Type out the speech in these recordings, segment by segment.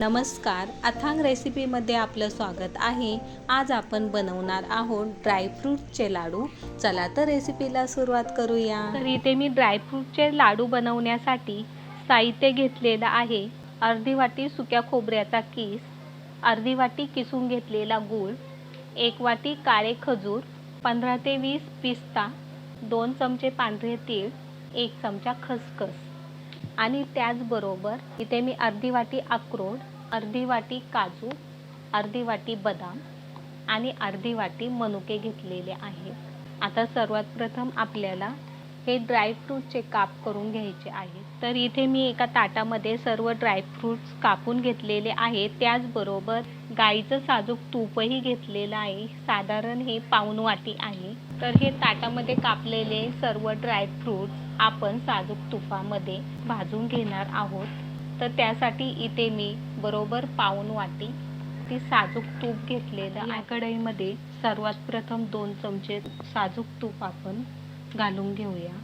नमस्कार. अथांग रेसिपीमध्ये आपलं स्वागत आहे. आज आपण बनवणार आहोत ड्रायफ्रूटचे लाडू. चला तर रेसिपीला सुरुवात करूया. तर इथे मी ड्रायफ्रूटचे लाडू बनवण्यासाठी साहित्य घेतलेलं आहे. अर्धी वाटी सुक्या खोबऱ्याचा किस अर्धी वाटी किसून घेतलेला गूळ एक वाटी काळे खजूर पंधरा ते वीस पिस्ता दोन चमचे पांढरे तीळ एक चमचा खसखस. आणि त्याचबरोबर इथे मी अर्धी वाटी अक्रोड अर्धी वाटी काजू अर्धी वाटी बदाम आणि अर्धी वाटी मनुके घेतलेले आहेत. आता सर्वात प्रथम आपल्याला हे ड्रायफ्रूटचे काप करून घ्यायचे आहेत. तर इथे मी एका ताटामध्ये सर्व ड्रायफ्रूट्स कापून घेतलेले आहेत. त्याचबरोबर गाईचं साजूक तूपही घेतलेलं आहे. साधारण हे पाऊन वाटी आहे. तर हे ताटामध्ये कापलेले सर्व ड्रायफ्रूट्स आपण साजूक तुपामध्ये भाजून घेणार आहोत. तर त्यासाठी इथे मी बरोबर पाऊण वाटी ती साजूक तूप घेतलेलं या कढईमध्ये सर्वात प्रथम दोन चमचे साजूक तूप आपण घालून घेऊया.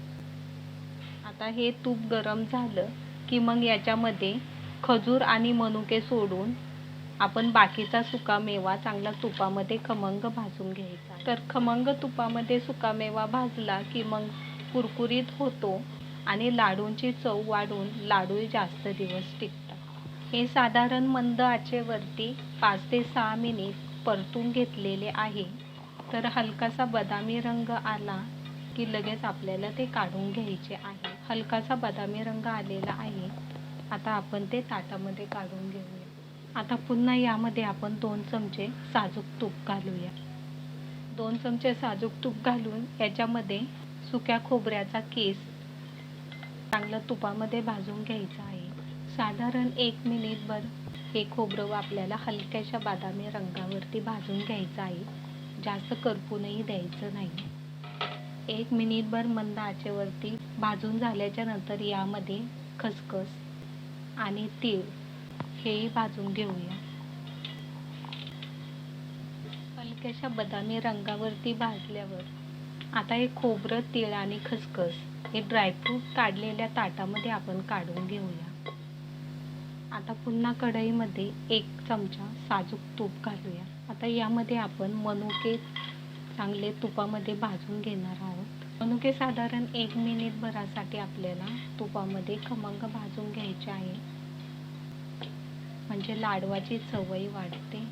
आता हे तूप गरम झालं की मग याच्यामध्ये खजूर आणि मनुके सोडून आपण बाकीचा सुका मेवा चांगला तुपामध्ये खमंग भाजून घ्यायचा. तर खमंग तुपामध्ये सुका मेवा भाजला की मग कुरकुरीत होतो. आणि लाडूंची चव वाढून लाडू जास्त दिवस टिकतात. हे साधारण मंद आचेवरती पाच ते सहा मिनिट परतून घेतलेले आहे. तर हलकासा बदामी रंग आला की लगेच आपल्याला ते काढून घ्यायचे आहे. हलकासा बदामी रंग आलेला आहे. आता आपण ते ताटामध्ये काढून घेऊया. आता पुन्हा यामध्ये आपण दोन चमचे साजूक तूप घालूया. दोन चमचे साजूक तूप घालून याच्यामध्ये सुक्या खोबऱ्याचा केस चांगलं तुपामध्ये भाजून घ्यायचं आहे. साधारण एक मिनिटभर हे खोबरं आपल्याला हलक्याशा बदामी रंगावरती भाजून घ्यायचं आहे. जास्त करपूनही द्यायचं नाही. एक मिनिटभर मंद आचेवरती भाजून झाल्याच्यानंतर यामध्ये खसखस आणि तीळ हेही भाजून घेऊया. हलक्याशा बदामी रंगावरती भाजल्यावर आता हे खोबरं तीळ आणि खसखस हे ड्रायफ्रूट काढलेल्या ताटामध्ये आपण काढून घेऊया. आता पुन्हा कढईमध्ये एक चमचा साजूक तूप घालूया. आता यामध्ये आपण मनुके चांगले तुपामध्ये भाजून घेणार आहोत. मनुके साधारण एक मिनिटभरासाठी आपल्याला तुपामध्ये खमंग भाजून घ्यायचे आहे. म्हणजे लाडवाची चवही वाढते.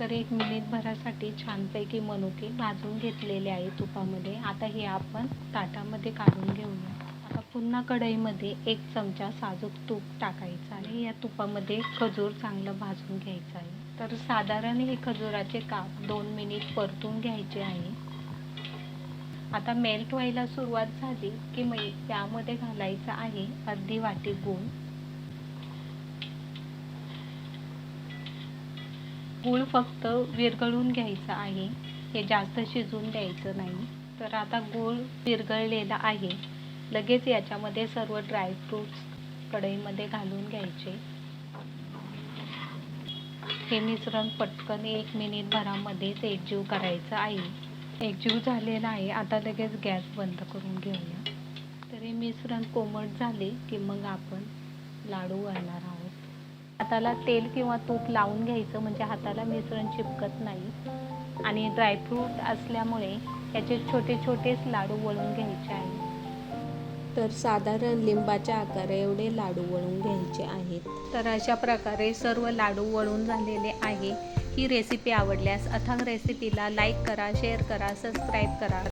तर एक मिनिटभरासाठी छानपैकी मनुके भाजून घेतलेले आहे तुपामध्ये. आता हे आपण ताटामध्ये काढून घेऊया. आता पुन्हा कढईमध्ये एक चमचा साजूक तूप टाकायचं आहे. या तुपामध्ये खजूर चांगलं भाजून घ्यायचं आहे. तर साधारण हे खजुराचे काप दोन मिनिट परतून घ्यायचे आहे. आता मेल्ट व्हायला सुरुवात झाली की मग त्यामध्ये घालायचं आहे अर्धी वाटी गूळ. गूळ फक्त विरघळून घ्यायचं आहे. हे जास्त शिजून द्यायचं नाही. तर आता गूळ विरघळलेला आहे. लगेच याच्यामध्ये सर्व ड्रायफ्रूट्स कढईमध्ये घालून घ्यायचे. हे मिश्रण पटकन एक मिनिट भरामध्येच एकजीव करायचं आहे. एकजीव झालेला आहे. आता लगेच गॅस बंद करून घेऊया. तर हे मिश्रण कोमट झाले की मग आपण लाडू घालणार आहोत. हाताला तेल किंवा तूप लावून घ्यायचं म्हणजे हाताला मिश्रण चिपकत नाही. आणि ड्रायफ्रूट असल्यामुळे याचे छोटे छोटेच लाडू वळून घ्यायचे आहे तर साधारण लिंबाच्या आकारा एवढे लाडू वळून घ्यायचे आहेत. तर अशा प्रकारे सर्व लाडू वळून झालेले आहे. ही रेसिपी आवडल्यास अथांग रेसिपीला लाईक करा शेअर करा सबस्क्राईब करा.